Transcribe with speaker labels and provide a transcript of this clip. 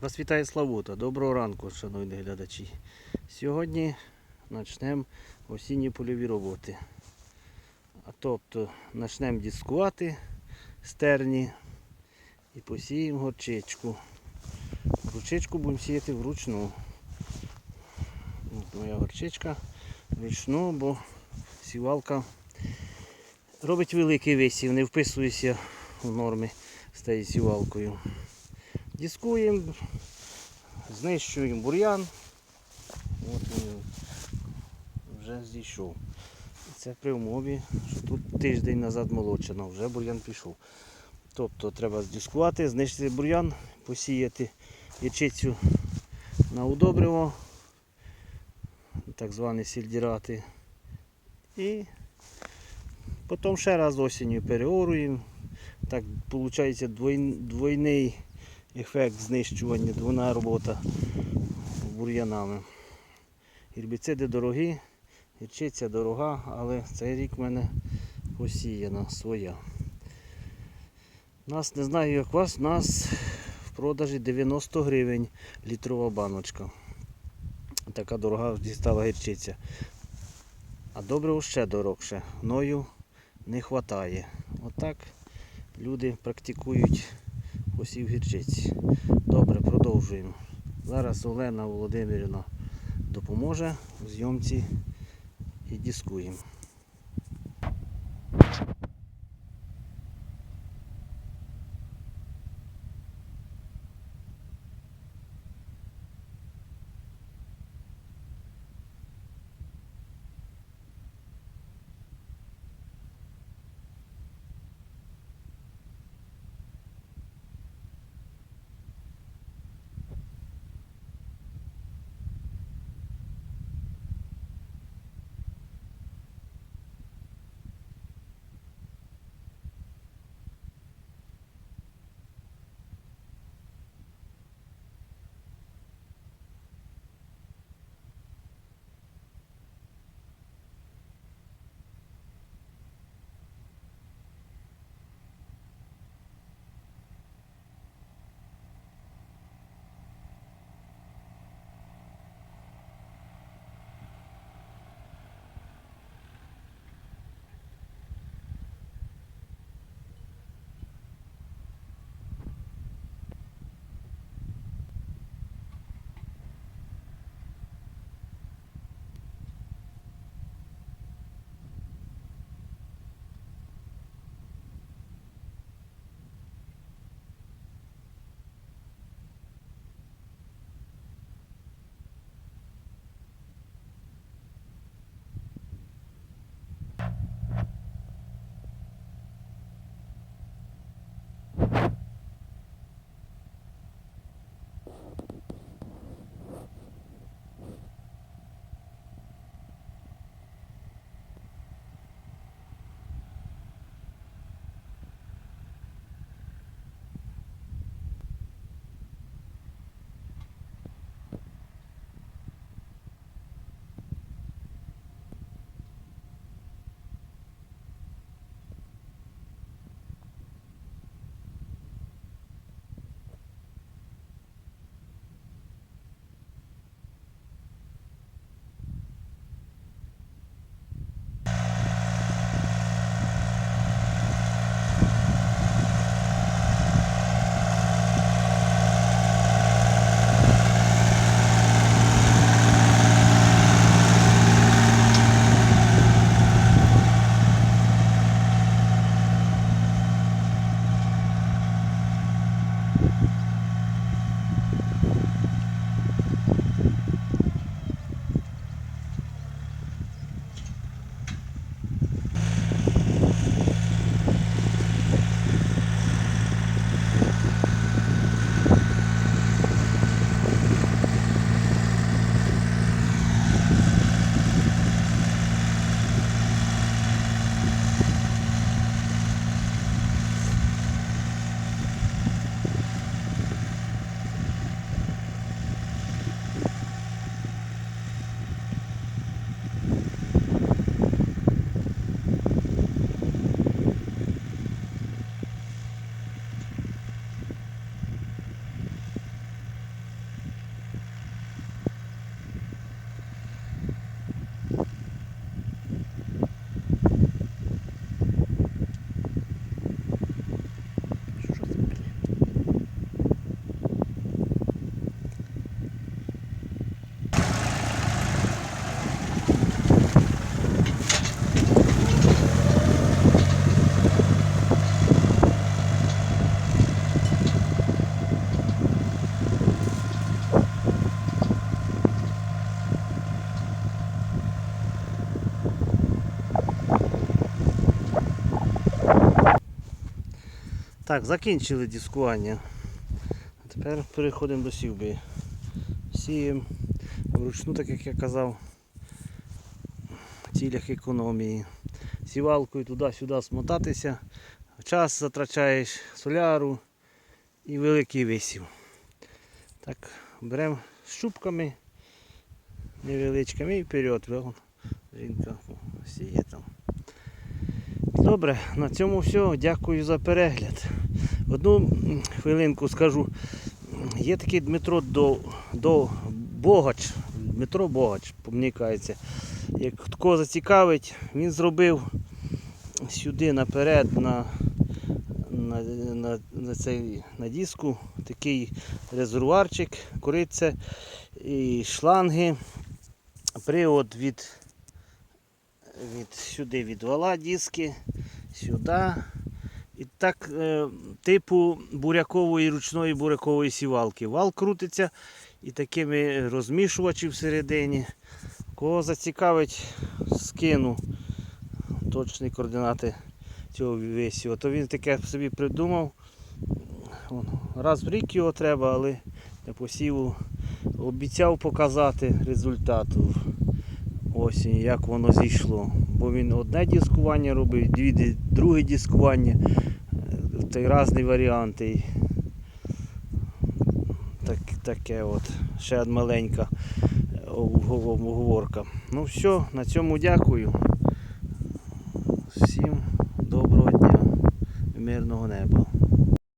Speaker 1: Вас вітає Славута. Доброго ранку, шановні глядачі. Сьогодні почнемо осінні польові роботи. А тобто почнемо дискувати стерні і посіємо горчичку. Горчичку будемо сіяти вручну. От моя горчичка вручну, бо сівалка робить великий висів, не вписуюся в норми з тією сівалкою. Дискуємо, знищуємо бур'ян. От він вже зійшов. Це при умові, що тут тиждень назад молочено, вже бур'ян пішов. Тобто треба здискувати, знищити бур'ян, посіяти ячицю на удобриво, так звані сільдірати. І потім ще раз осінню переоруємо. Так виходить двойний ефект знищування, двойна робота бур'янами. Гербіциди дорогі, гірчиця дорога, але цей рік в мене посіяна своя. Нас не знаю, як вас, у нас в продажі 90 гривень літрова баночка. Така дорога дістала гірчиця. А добре ще дорогше. Гною не вистачає. Отак люди практикують посів гірчиці. Добре, продовжуємо. Зараз Олена Володимирівна допоможе у зйомці і дискуємо. Так, закінчили дискування. Тепер переходимо до сівби. Сіємо вручну, так як я казав, в цілях економії. Сівалкою туди-сюди смотатися, час затрачаєш соляру і великий висів. Так, беремо щупками невеличкими і вперед. Жінка сіє там. Добре, на цьому все. Дякую за перегляд. Одну хвилинку скажу. Є такий Дмитро до, до Богач. Дмитро Богач, помнікається. Як кого зацікавить, він зробив сюди наперед на, на, на, на, цей, на диску такий резервуарчик, кориця і шланги. Привод від, від сюди від вала диски, сюди. І так, е, типу бурякової ручної бурякової сівалки. Вал крутиться і такими розмішувачі всередині. Кого зацікавить, скину точні координати цього висіву. То він таке собі придумав. Раз в рік його треба, але для посіву обіцяв показати результат осінь, як воно зійшло. Бо він одне дискування робив, дві, друге дискування, та й різні варіанти. Так, таке от. Ще одна маленька е, обговорка. Ну все, на цьому дякую. Всім доброго дня, мирного неба.